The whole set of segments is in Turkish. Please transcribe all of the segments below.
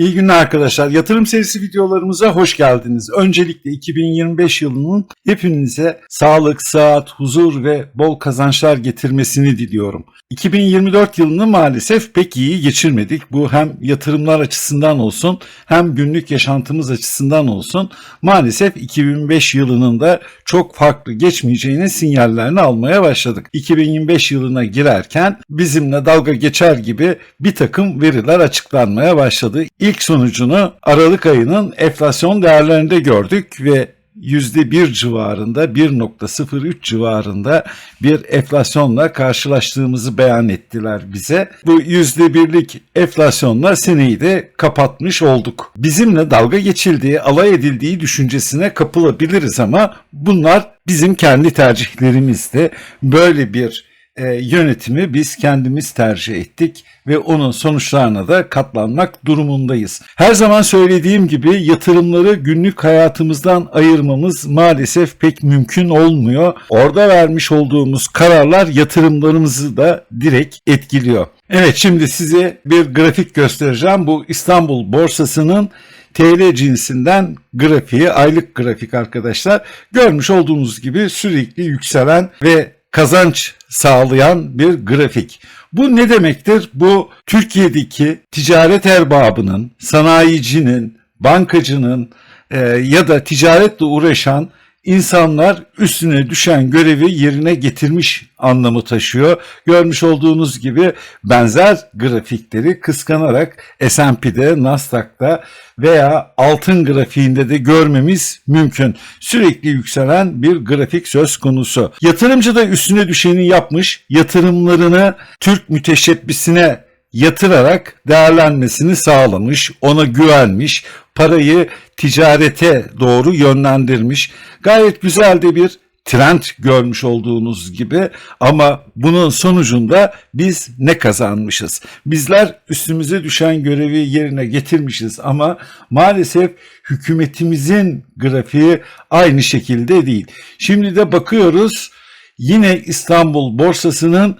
İyi günler arkadaşlar. Yatırım serisi videolarımıza hoş geldiniz. Öncelikle 2025 yılının hepinize sağlık, sıhhat, huzur ve bol kazançlar getirmesini diliyorum. 2024 yılını maalesef pek iyi geçirmedik. Bu hem yatırımlar açısından olsun hem günlük yaşantımız açısından olsun. Maalesef 2025 yılının da çok farklı geçmeyeceğinin sinyallerini almaya başladık. 2025 yılına girerken bizimle dalga geçer gibi bir takım veriler açıklanmaya başladı. İlk sonucunu Aralık ayının enflasyon değerlerinde gördük ve %1 civarında 1.03 civarında bir enflasyonla karşılaştığımızı beyan ettiler bize. Bu %1'lik enflasyonla seneyi de kapatmış olduk. Bizimle dalga geçildiği, alay edildiği düşüncesine kapılabiliriz ama bunlar bizim kendi tercihlerimizdi. Böyle bir e, yönetimi biz kendimiz tercih ettik ve onun sonuçlarına da katlanmak durumundayız. Her zaman söylediğim gibi yatırımları günlük hayatımızdan ayırmamız maalesef pek mümkün olmuyor. Orada vermiş olduğumuz kararlar yatırımlarımızı da direkt etkiliyor. Evet şimdi size bir grafik göstereceğim. Bu İstanbul borsasının TL cinsinden grafiği, aylık grafik arkadaşlar. Görmüş olduğunuz gibi sürekli yükselen ve kazanç sağlayan bir grafik. Bu ne demektir? Bu Türkiye'deki ticaret erbabının, sanayicinin, bankacının e, ya da ticaretle uğraşan insanlar üstüne düşen görevi yerine getirmiş anlamı taşıyor. Görmüş olduğunuz gibi benzer grafikleri kıskanarak S&P'de, Nasdaq'ta veya altın grafiğinde de görmemiz mümkün. Sürekli yükselen bir grafik söz konusu. Yatırımcı da üstüne düşeni yapmış, yatırımlarını Türk müteşebbisine yatırarak değerlenmesini sağlamış, ona güvenmiş, parayı ticarete doğru yönlendirmiş. Gayet güzel de bir trend görmüş olduğunuz gibi ama bunun sonucunda biz ne kazanmışız? Bizler üstümüze düşen görevi yerine getirmişiz ama maalesef hükümetimizin grafiği aynı şekilde değil. Şimdi de bakıyoruz yine İstanbul borsasının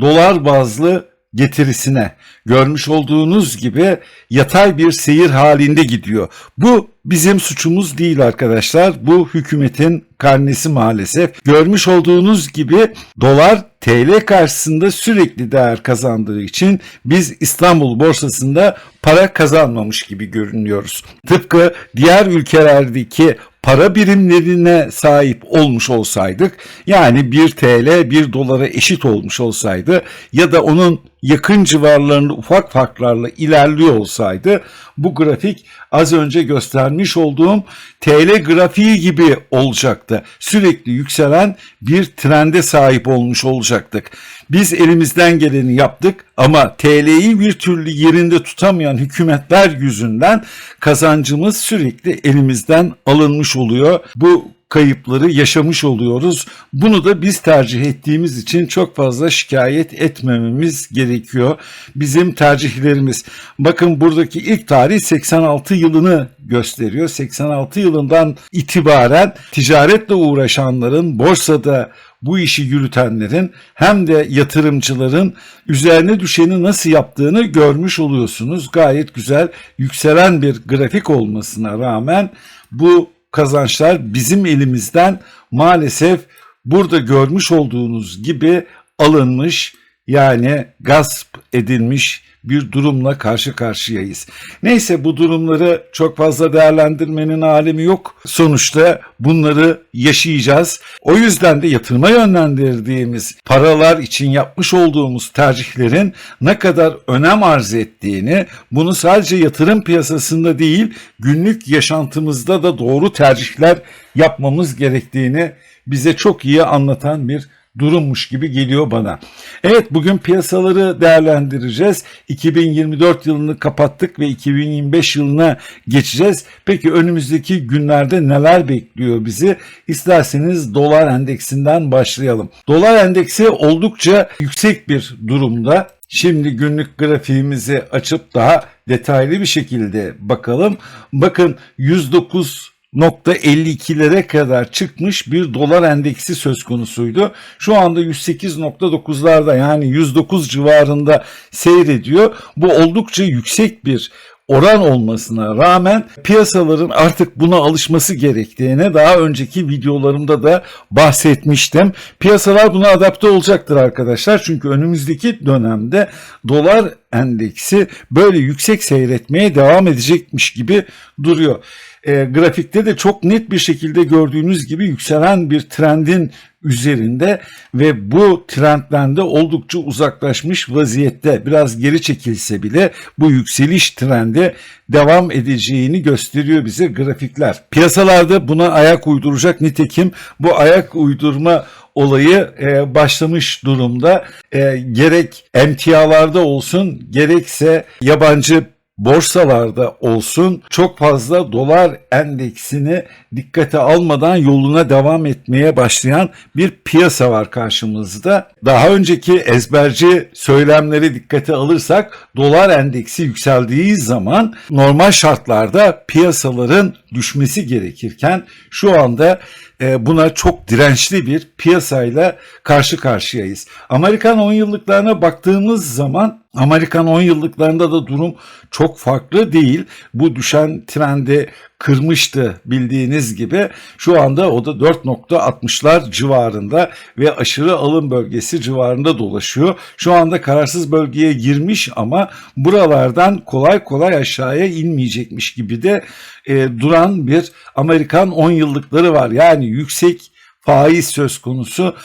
dolar bazlı getirisine görmüş olduğunuz gibi yatay bir seyir halinde gidiyor. Bu bizim suçumuz değil arkadaşlar. Bu hükümetin karnesi maalesef. Görmüş olduğunuz gibi dolar TL karşısında sürekli değer kazandığı için biz İstanbul borsasında para kazanmamış gibi görünüyoruz. Tıpkı diğer ülkelerdeki para birimlerine sahip olmuş olsaydık yani 1 TL 1 dolara eşit olmuş olsaydı ya da onun yakın civarlarında ufak farklarla ilerliyor olsaydı bu grafik az önce göstermiş olduğum TL grafiği gibi olacaktı. Sürekli yükselen bir trende sahip olmuş olacaktık. Biz elimizden geleni yaptık ama TL'yi bir türlü yerinde tutamayan hükümetler yüzünden kazancımız sürekli elimizden alınmış oluyor. Bu kayıpları yaşamış oluyoruz. Bunu da biz tercih ettiğimiz için çok fazla şikayet etmememiz gerekiyor. Bizim tercihlerimiz. Bakın buradaki ilk tarih 86 yılını gösteriyor. 86 yılından itibaren ticaretle uğraşanların borsada bu işi yürütenlerin hem de yatırımcıların üzerine düşeni nasıl yaptığını görmüş oluyorsunuz. Gayet güzel yükselen bir grafik olmasına rağmen bu kazançlar bizim elimizden maalesef burada görmüş olduğunuz gibi alınmış yani gasp edilmiş bir durumla karşı karşıyayız. Neyse bu durumları çok fazla değerlendirmenin alemi yok. Sonuçta bunları yaşayacağız. O yüzden de yatırıma yönlendirdiğimiz paralar için yapmış olduğumuz tercihlerin ne kadar önem arz ettiğini, bunu sadece yatırım piyasasında değil, günlük yaşantımızda da doğru tercihler yapmamız gerektiğini bize çok iyi anlatan bir durummuş gibi geliyor bana. Evet bugün piyasaları değerlendireceğiz. 2024 yılını kapattık ve 2025 yılına geçeceğiz. Peki önümüzdeki günlerde neler bekliyor bizi? İsterseniz dolar endeksinden başlayalım. Dolar endeksi oldukça yüksek bir durumda. Şimdi günlük grafiğimizi açıp daha detaylı bir şekilde bakalım. Bakın 109 %52'lere kadar çıkmış bir dolar endeksi söz konusuydu. Şu anda 108.9'larda yani 109 civarında seyrediyor. Bu oldukça yüksek bir oran olmasına rağmen piyasaların artık buna alışması gerektiğine daha önceki videolarımda da bahsetmiştim. Piyasalar buna adapte olacaktır arkadaşlar. Çünkü önümüzdeki dönemde dolar endeksi böyle yüksek seyretmeye devam edecekmiş gibi duruyor. E, grafikte de çok net bir şekilde gördüğünüz gibi yükselen bir trendin üzerinde ve bu trendden de oldukça uzaklaşmış vaziyette. Biraz geri çekilse bile bu yükseliş trendi devam edeceğini gösteriyor bize grafikler. Piyasalarda buna ayak uyduracak nitekim bu ayak uydurma olayı e, başlamış durumda. E, gerek emtialarda olsun gerekse yabancı borsalarda olsun çok fazla dolar endeksini dikkate almadan yoluna devam etmeye başlayan bir piyasa var karşımızda. Daha önceki ezberci söylemleri dikkate alırsak dolar endeksi yükseldiği zaman normal şartlarda piyasaların düşmesi gerekirken şu anda buna çok dirençli bir piyasayla karşı karşıyayız. Amerikan 10 yıllıklarına baktığımız zaman Amerikan 10 yıllıklarında da durum çok farklı değil. Bu düşen trendi kırmıştı bildiğiniz gibi. Şu anda o da 4.60'lar civarında ve aşırı alım bölgesi civarında dolaşıyor. Şu anda kararsız bölgeye girmiş ama buralardan kolay kolay aşağıya inmeyecekmiş gibi de e, duran bir Amerikan 10 yıllıkları var. Yani yüksek faiz söz konusu.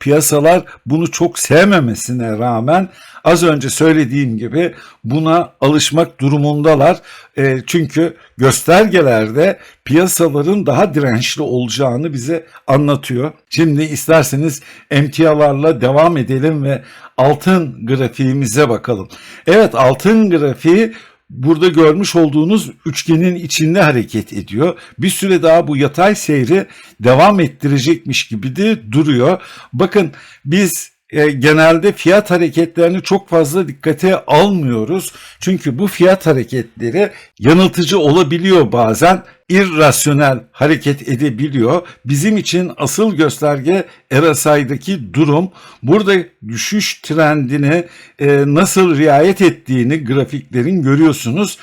Piyasalar bunu çok sevmemesine rağmen az önce söylediğim gibi buna alışmak durumundalar. E, çünkü göstergelerde piyasaların daha dirençli olacağını bize anlatıyor. Şimdi isterseniz emtialarla devam edelim ve altın grafiğimize bakalım. Evet altın grafiği burada görmüş olduğunuz üçgenin içinde hareket ediyor. Bir süre daha bu yatay seyri devam ettirecekmiş gibi de duruyor. Bakın biz e, genelde fiyat hareketlerini çok fazla dikkate almıyoruz. Çünkü bu fiyat hareketleri yanıltıcı olabiliyor bazen irrasyonel hareket edebiliyor. Bizim için asıl gösterge RSI'daki durum. Burada düşüş trendine e, nasıl riayet ettiğini grafiklerin görüyorsunuz.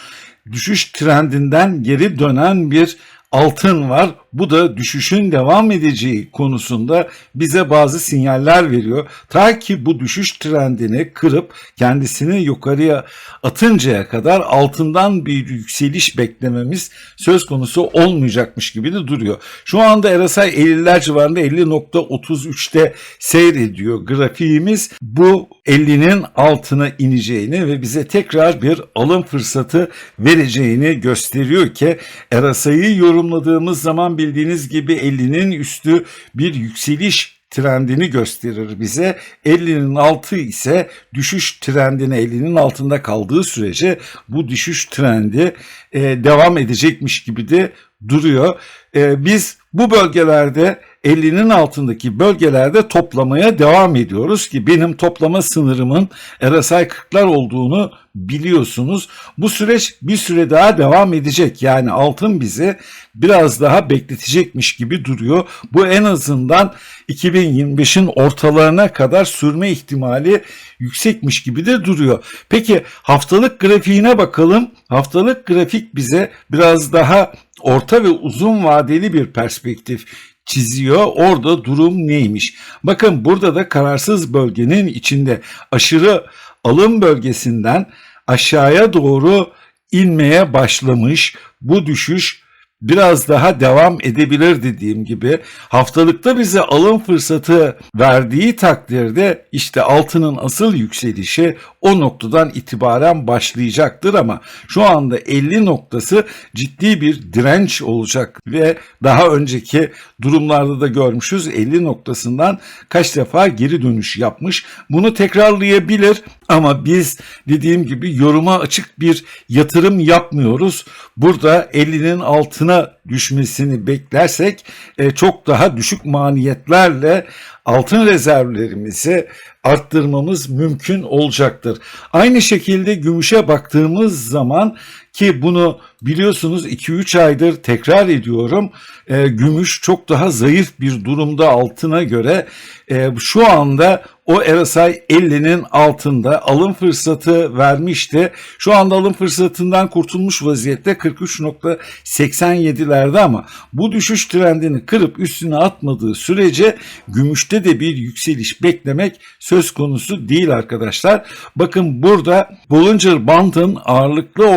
Düşüş trendinden geri dönen bir altın var. Bu da düşüşün devam edeceği konusunda bize bazı sinyaller veriyor. Ta ki bu düşüş trendini kırıp kendisini yukarıya atıncaya kadar altından bir yükseliş beklememiz söz konusu olmayacakmış gibi de duruyor. Şu anda RSI 50'ler civarında 50.33'te seyrediyor grafiğimiz. Bu 50'nin altına ineceğini ve bize tekrar bir alım fırsatı vereceğini gösteriyor ki RSI'yi yorumladığımız zaman bildiğiniz gibi 50'nin üstü bir yükseliş trendini gösterir bize. 50'nin altı ise düşüş trendine 50'nin altında kaldığı sürece bu düşüş trendi e, devam edecekmiş gibi de duruyor. E, biz bu bölgelerde 50'nin altındaki bölgelerde toplamaya devam ediyoruz ki benim toplama sınırımın RSI 40'lar olduğunu biliyorsunuz. Bu süreç bir süre daha devam edecek. Yani altın bizi biraz daha bekletecekmiş gibi duruyor. Bu en azından 2025'in ortalarına kadar sürme ihtimali yüksekmiş gibi de duruyor. Peki haftalık grafiğine bakalım. Haftalık grafik bize biraz daha orta ve uzun vadeli bir perspektif çiziyor. Orada durum neymiş? Bakın burada da kararsız bölgenin içinde aşırı alım bölgesinden aşağıya doğru inmeye başlamış. Bu düşüş biraz daha devam edebilir dediğim gibi haftalıkta bize alım fırsatı verdiği takdirde işte altının asıl yükselişi o noktadan itibaren başlayacaktır ama şu anda 50 noktası ciddi bir direnç olacak ve daha önceki durumlarda da görmüşüz 50 noktasından kaç defa geri dönüş yapmış. Bunu tekrarlayabilir ama biz dediğim gibi yoruma açık bir yatırım yapmıyoruz. Burada 50'nin altına düşmesini beklersek e, çok daha düşük maniyetlerle altın rezervlerimizi arttırmamız mümkün olacaktır. Aynı şekilde gümüşe baktığımız zaman ki bunu biliyorsunuz 2-3 aydır tekrar ediyorum. E, gümüş çok daha zayıf bir durumda altına göre. E, şu anda o RSI 50'nin altında alım fırsatı vermişti. Şu anda alım fırsatından kurtulmuş vaziyette 43.87'lerde ama bu düşüş trendini kırıp üstüne atmadığı sürece gümüşte de bir yükseliş beklemek söz konusu değil arkadaşlar. Bakın burada Bollinger Band'ın ağırlıklı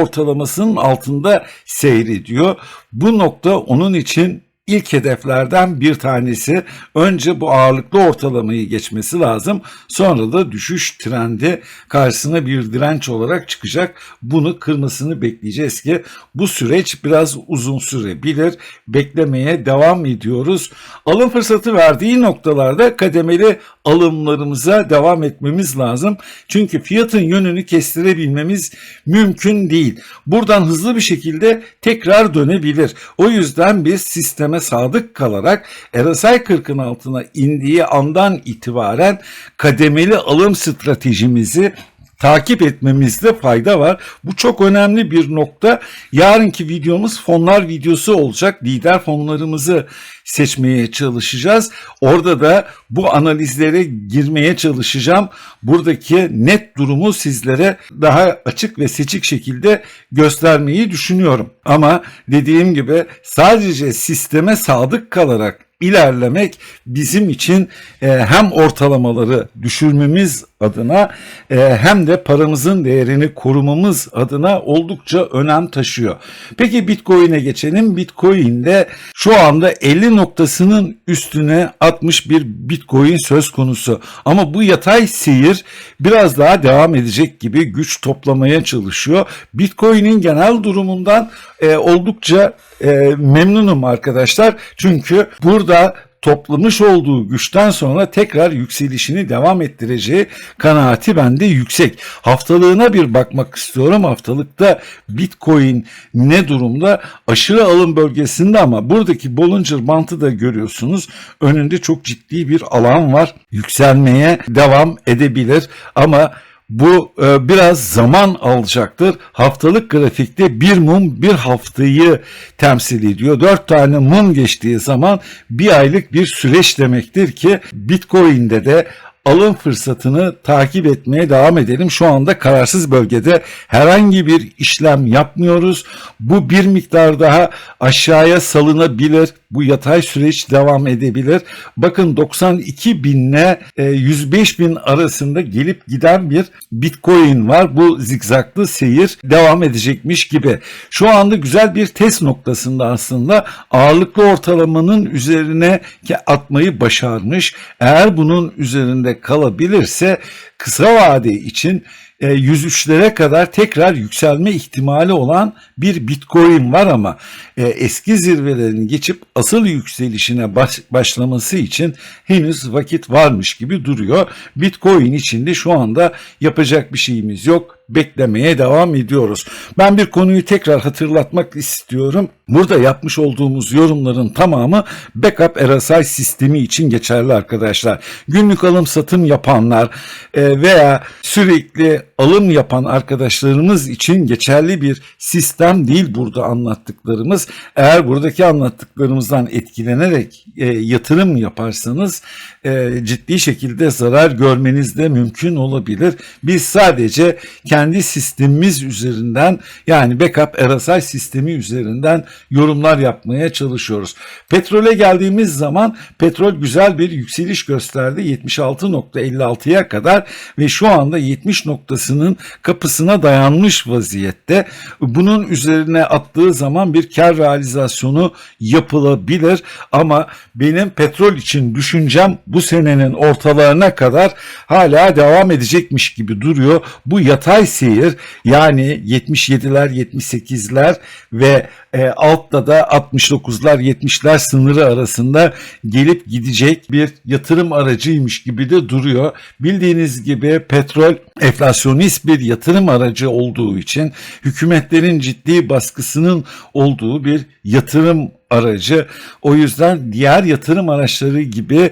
ortalamasının altında seyrediyor. Bu nokta onun için ilk hedeflerden bir tanesi. Önce bu ağırlıklı ortalamayı geçmesi lazım. Sonra da düşüş trendi karşısına bir direnç olarak çıkacak. Bunu kırmasını bekleyeceğiz ki bu süreç biraz uzun sürebilir. Beklemeye devam ediyoruz. Alım fırsatı verdiği noktalarda kademeli alımlarımıza devam etmemiz lazım. Çünkü fiyatın yönünü kestirebilmemiz mümkün değil. Buradan hızlı bir şekilde tekrar dönebilir. O yüzden biz sisteme sadık kalarak RSI 40'ın altına indiği andan itibaren kademeli alım stratejimizi takip etmemizde fayda var. Bu çok önemli bir nokta. Yarınki videomuz fonlar videosu olacak. Lider fonlarımızı seçmeye çalışacağız. Orada da bu analizlere girmeye çalışacağım. Buradaki net durumu sizlere daha açık ve seçik şekilde göstermeyi düşünüyorum. Ama dediğim gibi sadece sisteme sadık kalarak ilerlemek bizim için e, hem ortalamaları düşürmemiz adına e, hem de paramızın değerini korumamız adına oldukça önem taşıyor. Peki Bitcoin'e geçelim. Bitcoin'de şu anda 50 noktasının üstüne atmış bir Bitcoin söz konusu. Ama bu yatay seyir biraz daha devam edecek gibi güç toplamaya çalışıyor. Bitcoin'in genel durumundan e, oldukça e, memnunum arkadaşlar. Çünkü burada toplamış olduğu güçten sonra tekrar yükselişini devam ettireceği kanaati bende yüksek. Haftalığına bir bakmak istiyorum. Haftalıkta Bitcoin ne durumda? Aşırı alım bölgesinde ama buradaki Bollinger Band'ı da görüyorsunuz. Önünde çok ciddi bir alan var. Yükselmeye devam edebilir ama bu e, biraz zaman alacaktır. Haftalık grafikte bir mum bir haftayı temsil ediyor. Dört tane mum geçtiği zaman bir aylık bir süreç demektir ki Bitcoin'de de alım fırsatını takip etmeye devam edelim. Şu anda kararsız bölgede herhangi bir işlem yapmıyoruz. Bu bir miktar daha aşağıya salınabilir. Bu yatay süreç devam edebilir. Bakın 92 binle 105 bin arasında gelip giden bir Bitcoin var. Bu zikzaklı seyir devam edecekmiş gibi. Şu anda güzel bir test noktasında aslında ağırlıklı ortalamanın üzerine atmayı başarmış. Eğer bunun üzerinde kalabilirse kısa vade için 103'lere e, kadar tekrar yükselme ihtimali olan bir Bitcoin var ama e, eski zirvelerini geçip asıl yükselişine baş, başlaması için henüz vakit varmış gibi duruyor. Bitcoin içinde şu anda yapacak bir şeyimiz yok beklemeye devam ediyoruz. Ben bir konuyu tekrar hatırlatmak istiyorum. Burada yapmış olduğumuz yorumların tamamı backup RSI sistemi için geçerli arkadaşlar. Günlük alım satım yapanlar e, veya sürekli alım yapan arkadaşlarımız için geçerli bir sistem değil burada anlattıklarımız. Eğer buradaki anlattıklarımızdan etkilenerek e, yatırım yaparsanız e, ciddi şekilde zarar görmeniz de mümkün olabilir. Biz sadece kendi sistemimiz üzerinden yani backup RSI sistemi üzerinden yorumlar yapmaya çalışıyoruz. Petrole geldiğimiz zaman petrol güzel bir yükseliş gösterdi 76.56'ya kadar ve şu anda 70 noktasının kapısına dayanmış vaziyette. Bunun üzerine attığı zaman bir kar realizasyonu yapılabilir ama benim petrol için düşüncem bu senenin ortalarına kadar hala devam edecekmiş gibi duruyor. Bu yatay seyir yani 77'ler 78'ler ve e, altta da 69'lar 70'ler sınırı arasında gelip gidecek bir yatırım aracıymış gibi de duruyor. Bildiğiniz gibi petrol enflasyonist bir yatırım aracı olduğu için hükümetlerin ciddi baskısının olduğu bir yatırım aracı. O yüzden diğer yatırım araçları gibi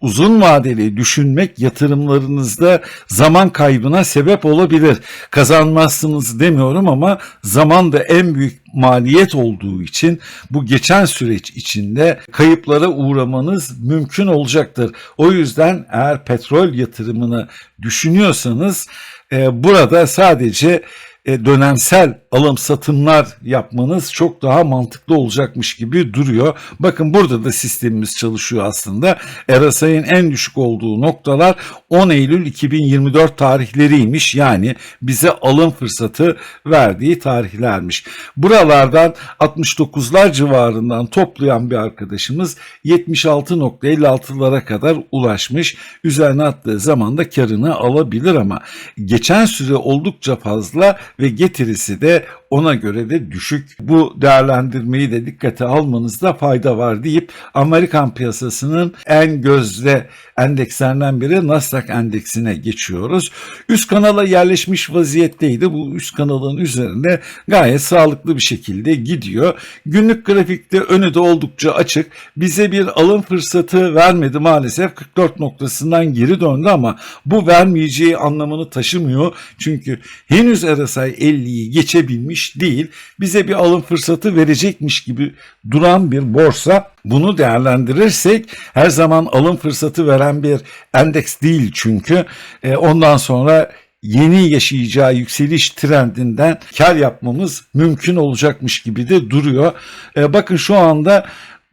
uzun vadeli düşünmek yatırımlarınızda zaman kaybına sebep olabilir. Kazanmazsınız demiyorum ama zaman da en büyük maliyet olduğu için bu geçen süreç içinde kayıplara uğramanız mümkün olacaktır. O yüzden eğer petrol yatırımını düşünüyorsanız e, burada sadece e, dönemsel alım satımlar yapmanız çok daha mantıklı olacakmış gibi duruyor. Bakın burada da sistemimiz çalışıyor aslında. RSI'nin en düşük olduğu noktalar 10 Eylül 2024 tarihleriymiş. Yani bize alım fırsatı verdiği tarihlermiş. Buralardan 69'lar civarından toplayan bir arkadaşımız 76.56'lara kadar ulaşmış. Üzerine attığı zaman da karını alabilir ama geçen süre oldukça fazla ve getirisi de ona göre de düşük. Bu değerlendirmeyi de dikkate almanızda fayda var deyip Amerikan piyasasının en gözde endekslerinden biri Nasdaq endeksine geçiyoruz. Üst kanala yerleşmiş vaziyetteydi. Bu üst kanalın üzerinde gayet sağlıklı bir şekilde gidiyor. Günlük grafikte önü de oldukça açık. Bize bir alım fırsatı vermedi maalesef. 44 noktasından geri döndü ama bu vermeyeceği anlamını taşımıyor. Çünkü henüz RSI 50'yi geçebilmiş değil. Bize bir alım fırsatı verecekmiş gibi duran bir borsa. Bunu değerlendirirsek her zaman alım fırsatı veren bir endeks değil çünkü. E, ondan sonra yeni yaşayacağı yükseliş trendinden kar yapmamız mümkün olacakmış gibi de duruyor. E, bakın şu anda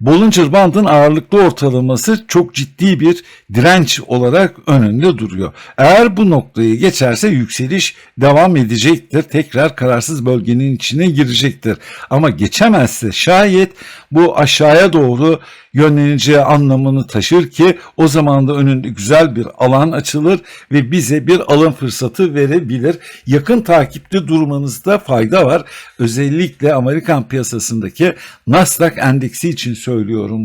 Bollinger Band'ın ağırlıklı ortalaması çok ciddi bir direnç olarak önünde duruyor. Eğer bu noktayı geçerse yükseliş devam edecektir. Tekrar kararsız bölgenin içine girecektir. Ama geçemezse şayet bu aşağıya doğru yönleneceği anlamını taşır ki o zaman da önünde güzel bir alan açılır ve bize bir alım fırsatı verebilir. Yakın takipte durmanızda fayda var. Özellikle Amerikan piyasasındaki Nasdaq endeksi için söylüyorum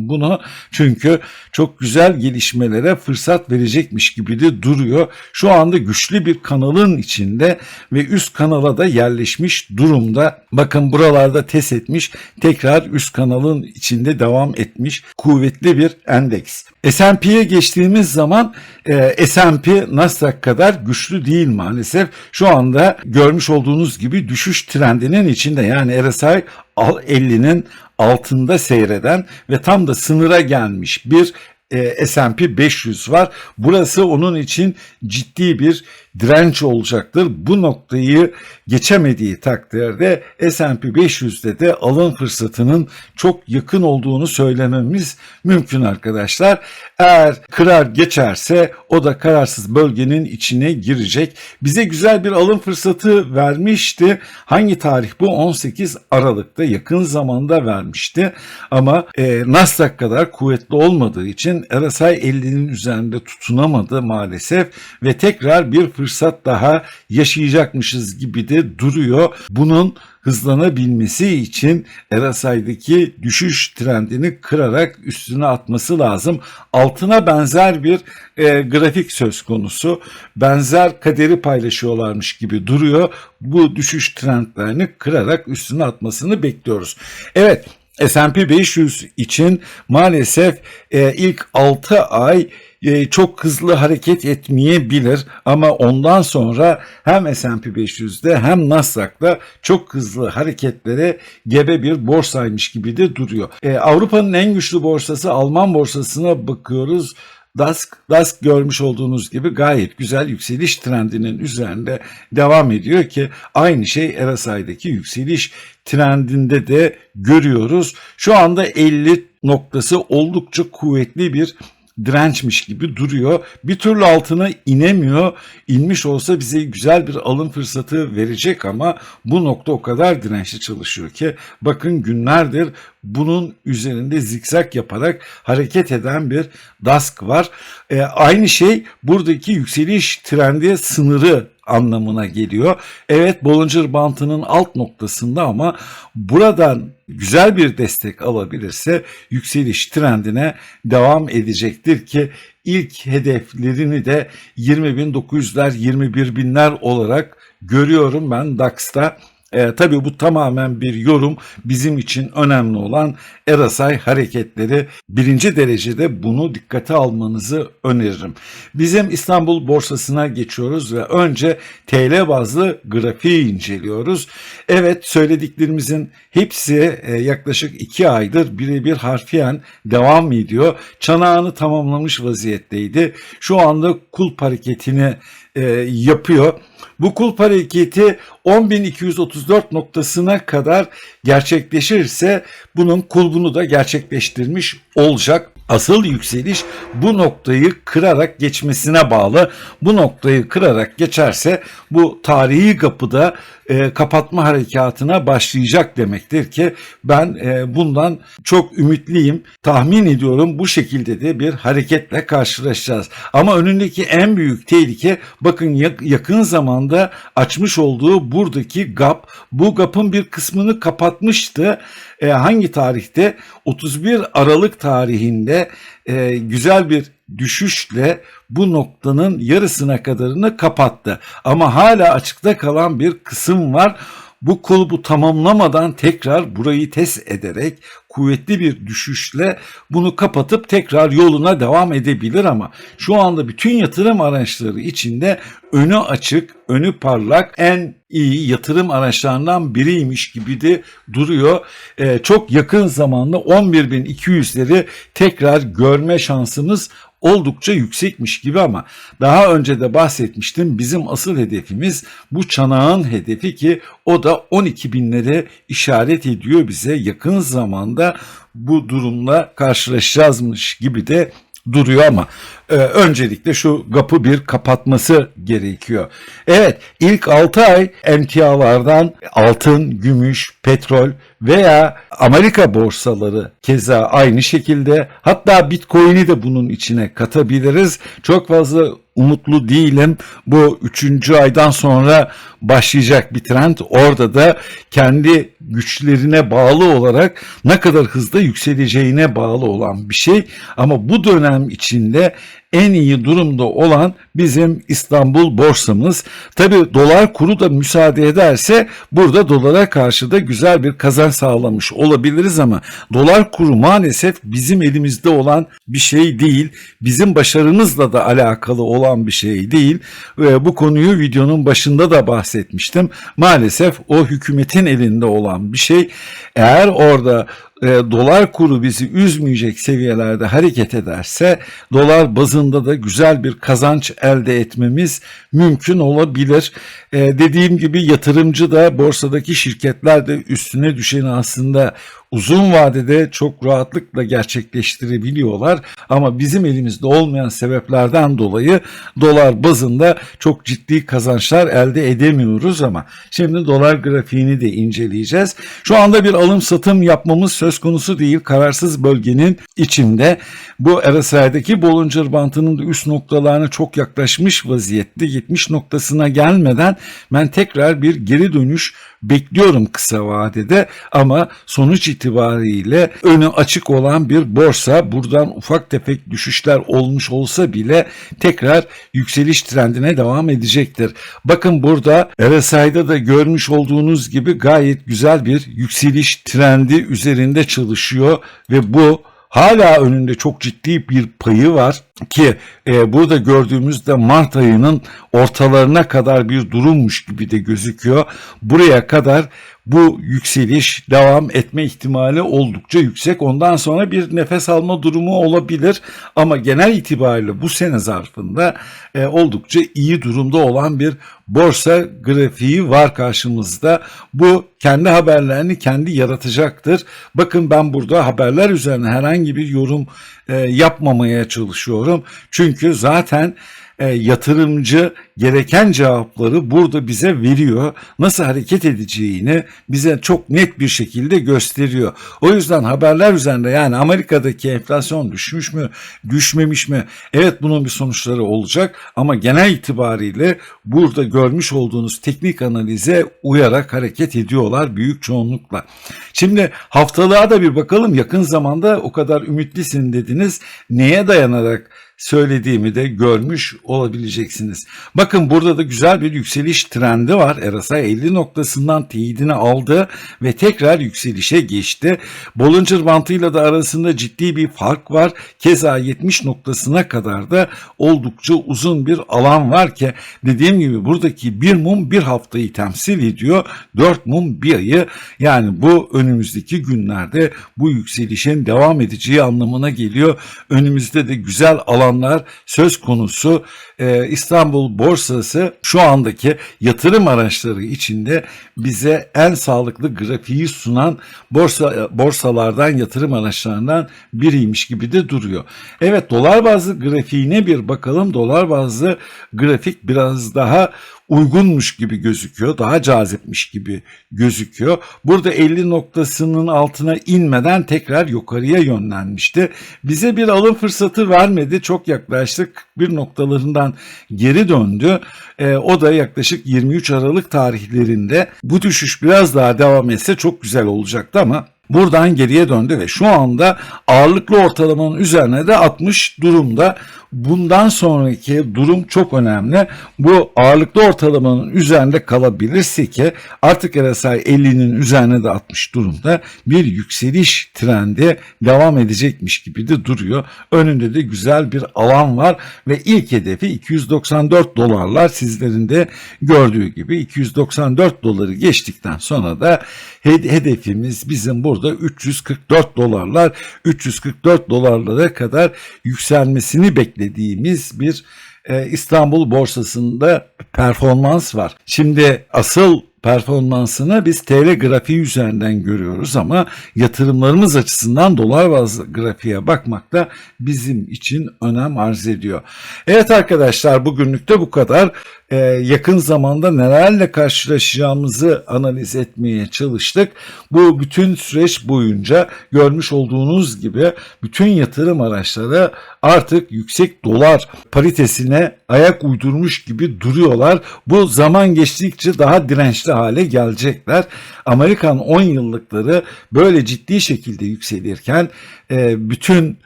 bunu. Çünkü çok güzel gelişmelere fırsat verecekmiş gibi de duruyor. Şu anda güçlü bir kanalın içinde ve üst kanala da yerleşmiş durumda. Bakın buralarda test etmiş. Tekrar üst kanalın içinde devam etmiş kuvvetli bir endeks. S&P'ye geçtiğimiz zaman e, S&P Nasdaq kadar güçlü değil maalesef. Şu anda görmüş olduğunuz gibi düşüş trendinin içinde yani RSI 50'nin altında seyreden ve tam da sınıra gelmiş bir e, S&P 500 var. Burası onun için ciddi bir direnç olacaktır. Bu noktayı geçemediği takdirde S&P 500'de de alım fırsatının çok yakın olduğunu söylememiz mümkün arkadaşlar. Eğer kırar geçerse o da kararsız bölgenin içine girecek. Bize güzel bir alım fırsatı vermişti. Hangi tarih bu? 18 Aralık'ta yakın zamanda vermişti. Ama e, Nasdaq kadar kuvvetli olmadığı için RSI 50'nin üzerinde tutunamadı maalesef ve tekrar bir fırsat daha yaşayacakmışız gibi de duruyor. Bunun hızlanabilmesi için RSI'deki düşüş trendini kırarak üstüne atması lazım. Altına benzer bir e, grafik söz konusu. Benzer kaderi paylaşıyorlarmış gibi duruyor. Bu düşüş trendlerini kırarak üstüne atmasını bekliyoruz. Evet S&P 500 için maalesef e, ilk 6 ay e, çok hızlı hareket etmeyebilir ama ondan sonra hem S&P 500'de hem Nasdaq'ta çok hızlı hareketlere gebe bir borsaymış gibi de duruyor. E, Avrupa'nın en güçlü borsası Alman borsasına bakıyoruz. DASK, DASK görmüş olduğunuz gibi gayet güzel yükseliş trendinin üzerinde devam ediyor ki aynı şey RSI'deki yükseliş trendinde de görüyoruz. Şu anda 50 noktası oldukça kuvvetli bir dirençmiş gibi duruyor. Bir türlü altına inemiyor. İnmiş olsa bize güzel bir alım fırsatı verecek ama bu nokta o kadar dirençli çalışıyor ki bakın günlerdir bunun üzerinde zikzak yaparak hareket eden bir DASK var. Ee, aynı şey buradaki yükseliş trendi sınırı anlamına geliyor. Evet Bollinger Bantı'nın alt noktasında ama buradan güzel bir destek alabilirse yükseliş trendine devam edecektir ki ilk hedeflerini de 20.900'ler 21.000'ler olarak görüyorum ben DAX'ta. E, tabii bu tamamen bir yorum. Bizim için önemli olan Erasay hareketleri birinci derecede bunu dikkate almanızı öneririm. Bizim İstanbul borsasına geçiyoruz ve önce TL bazlı grafiği inceliyoruz. Evet söylediklerimizin hepsi e, yaklaşık iki aydır birebir harfiyen devam ediyor. Çanağını tamamlamış vaziyetteydi. Şu anda kulp hareketini e, yapıyor. Bu kulp hareketi 10.234 noktasına kadar gerçekleşirse bunun kulbunu da gerçekleştirmiş olacak. Asıl yükseliş bu noktayı kırarak geçmesine bağlı. Bu noktayı kırarak geçerse bu tarihi kapıda e, kapatma harekatına başlayacak demektir ki ben e, bundan çok ümitliyim. Tahmin ediyorum bu şekilde de bir hareketle karşılaşacağız. Ama önündeki en büyük tehlike bakın yakın zamanda açmış olduğu buradaki gap. Bu gapın bir kısmını kapatmıştı. E, hangi tarihte? 31 Aralık tarihinde e, güzel bir düşüşle bu noktanın yarısına kadarını kapattı. Ama hala açıkta kalan bir kısım var. Bu kulbu tamamlamadan tekrar burayı test ederek kuvvetli bir düşüşle bunu kapatıp tekrar yoluna devam edebilir ama şu anda bütün yatırım araçları içinde önü açık, önü parlak en iyi yatırım araçlarından biriymiş gibi de duruyor. Ee, çok yakın zamanda 11.200'leri tekrar görme şansımız oldukça yüksekmiş gibi ama daha önce de bahsetmiştim. Bizim asıl hedefimiz bu çanağın hedefi ki o da 12 binlere işaret ediyor bize. Yakın zamanda bu durumla karşılaşacağızmış gibi de duruyor ama e, öncelikle şu gapı bir kapatması gerekiyor. Evet ilk 6 ay emtialardan altın, gümüş, petrol veya Amerika borsaları keza aynı şekilde hatta Bitcoin'i de bunun içine katabiliriz. Çok fazla umutlu değilim. Bu üçüncü aydan sonra başlayacak bir trend. Orada da kendi güçlerine bağlı olarak ne kadar hızlı yükseleceğine bağlı olan bir şey. Ama bu dönem içinde en iyi durumda olan bizim İstanbul borsamız. Tabi dolar kuru da müsaade ederse burada dolara karşı da güzel bir kazanç sağlamış olabiliriz ama dolar kuru maalesef bizim elimizde olan bir şey değil. Bizim başarımızla da alakalı olan bir şey değil. Ve bu konuyu videonun başında da bahsetmiştim. Maalesef o hükümetin elinde olan bir şey. Eğer orada e, dolar kuru bizi üzmeyecek seviyelerde hareket ederse dolar bazında da güzel bir kazanç elde etmemiz mümkün olabilir. E, dediğim gibi yatırımcı da borsadaki şirketler de üstüne düşeni aslında uzun vadede çok rahatlıkla gerçekleştirebiliyorlar ama bizim elimizde olmayan sebeplerden dolayı dolar bazında çok ciddi kazançlar elde edemiyoruz ama şimdi dolar grafiğini de inceleyeceğiz. Şu anda bir alım satım yapmamız söz konusu değil. Kararsız bölgenin içinde bu RSI'deki Bollinger Bantı'nın da üst noktalarına çok yaklaşmış vaziyette 70 noktasına gelmeden ben tekrar bir geri dönüş bekliyorum kısa vadede ama sonuç itibariyle önü açık olan bir borsa buradan ufak tefek düşüşler olmuş olsa bile tekrar yükseliş trendine devam edecektir. Bakın burada RSI'da da görmüş olduğunuz gibi gayet güzel bir yükseliş trendi üzerinde çalışıyor ve bu hala önünde çok ciddi bir payı var ki e, burada gördüğümüzde Mart ayının ortalarına kadar bir durummuş gibi de gözüküyor. Buraya kadar bu yükseliş devam etme ihtimali oldukça yüksek. Ondan sonra bir nefes alma durumu olabilir ama genel itibariyle bu sene zarfında e, oldukça iyi durumda olan bir borsa grafiği var karşımızda. Bu kendi haberlerini kendi yaratacaktır. Bakın ben burada haberler üzerine herhangi bir yorum e, yapmamaya çalışıyorum. Çünkü zaten e, yatırımcı gereken cevapları burada bize veriyor. Nasıl hareket edeceğini bize çok net bir şekilde gösteriyor. O yüzden haberler üzerinde yani Amerika'daki enflasyon düşmüş mü, düşmemiş mi? Evet bunun bir sonuçları olacak ama genel itibariyle burada görmüş olduğunuz teknik analize uyarak hareket ediyorlar büyük çoğunlukla. Şimdi haftalığa da bir bakalım. Yakın zamanda o kadar ümitlisin dediniz. Neye dayanarak söylediğimi de görmüş olabileceksiniz. Bakın burada da güzel bir yükseliş trendi var. RSI 50 noktasından teyidini aldı ve tekrar yükselişe geçti. Bollinger bantıyla da arasında ciddi bir fark var. Keza 70 noktasına kadar da oldukça uzun bir alan var ki dediğim gibi buradaki bir mum bir haftayı temsil ediyor. Dört mum bir ayı yani bu önümüzdeki günlerde bu yükselişin devam edeceği anlamına geliyor. Önümüzde de güzel alanlar söz konusu. Ee, İstanbul borsası şu andaki yatırım araçları içinde bize en sağlıklı grafiği sunan borsa borsalardan yatırım araçlarından biriymiş gibi de duruyor. Evet dolar bazlı grafiğine bir bakalım. Dolar bazlı grafik biraz daha uygunmuş gibi gözüküyor. Daha cazipmiş gibi gözüküyor. Burada 50 noktasının altına inmeden tekrar yukarıya yönlenmişti. Bize bir alım fırsatı vermedi. Çok yaklaştık. Bir noktalarından geri döndü. Ee, o da yaklaşık 23 Aralık tarihlerinde bu düşüş biraz daha devam etse çok güzel olacaktı ama buradan geriye döndü ve şu anda ağırlıklı ortalamanın üzerine de 60 durumda. Bundan sonraki durum çok önemli. Bu ağırlıklı ortalamanın üzerinde kalabilirse ki artık RSI 50'nin üzerine de 60 durumda bir yükseliş trendi devam edecekmiş gibi de duruyor. Önünde de güzel bir alan var ve ilk hedefi 294 dolarlar sizlerin de gördüğü gibi 294 doları geçtikten sonra da hedefimiz bizim burada 344 dolarlar 344 dolarlara kadar yükselmesini beklediğimiz bir e, İstanbul borsasında performans var. Şimdi asıl performansını biz TL grafiği üzerinden görüyoruz ama yatırımlarımız açısından dolar bazlı grafiğe bakmak da bizim için önem arz ediyor. Evet arkadaşlar bugünlük de bu kadar. Ee, yakın zamanda nelerle karşılaşacağımızı analiz etmeye çalıştık. Bu bütün süreç boyunca görmüş olduğunuz gibi bütün yatırım araçları artık yüksek dolar paritesine ayak uydurmuş gibi duruyorlar. Bu zaman geçtikçe daha dirençli hale gelecekler. Amerikan 10 yıllıkları böyle ciddi şekilde yükselirken e, bütün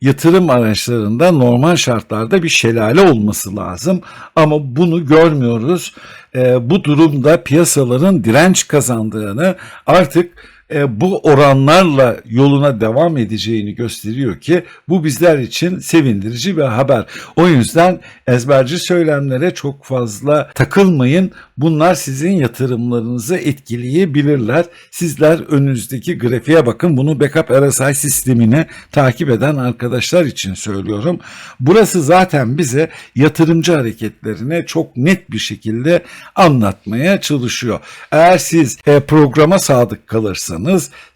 yatırım araçlarında normal şartlarda bir şelale olması lazım. Ama bunu görmüyoruz. E, bu durumda piyasaların direnç kazandığını artık e, bu oranlarla yoluna devam edeceğini gösteriyor ki bu bizler için sevindirici bir haber. O yüzden ezberci söylemlere çok fazla takılmayın. Bunlar sizin yatırımlarınızı etkileyebilirler. Sizler önünüzdeki grafiğe bakın. Bunu backup RSI sistemini takip eden arkadaşlar için söylüyorum. Burası zaten bize yatırımcı hareketlerini çok net bir şekilde anlatmaya çalışıyor. Eğer siz e, programa sadık kalırsanız,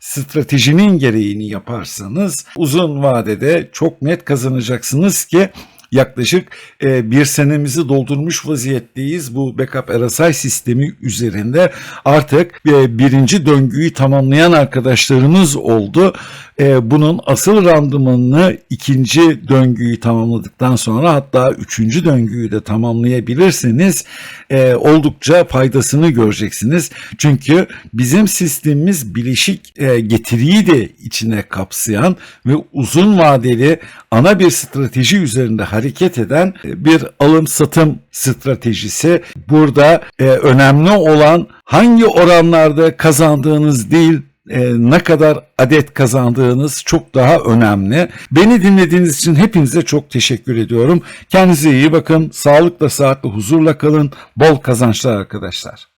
stratejinin gereğini yaparsanız uzun vadede çok net kazanacaksınız ki yaklaşık e, bir senemizi doldurmuş vaziyetteyiz. Bu backup RSI sistemi üzerinde artık e, birinci döngüyü tamamlayan arkadaşlarımız oldu. E, bunun asıl randımanını ikinci döngüyü tamamladıktan sonra hatta üçüncü döngüyü de tamamlayabilirseniz e, oldukça faydasını göreceksiniz. Çünkü bizim sistemimiz bileşik e, getiriyi de içine kapsayan ve uzun vadeli ana bir strateji üzerinde hareket eden bir alım satım stratejisi. Burada e, önemli olan hangi oranlarda kazandığınız değil e, ne kadar adet kazandığınız çok daha önemli. Beni dinlediğiniz için hepinize çok teşekkür ediyorum. Kendinize iyi bakın. Sağlıkla, saatle, huzurla kalın. Bol kazançlar arkadaşlar.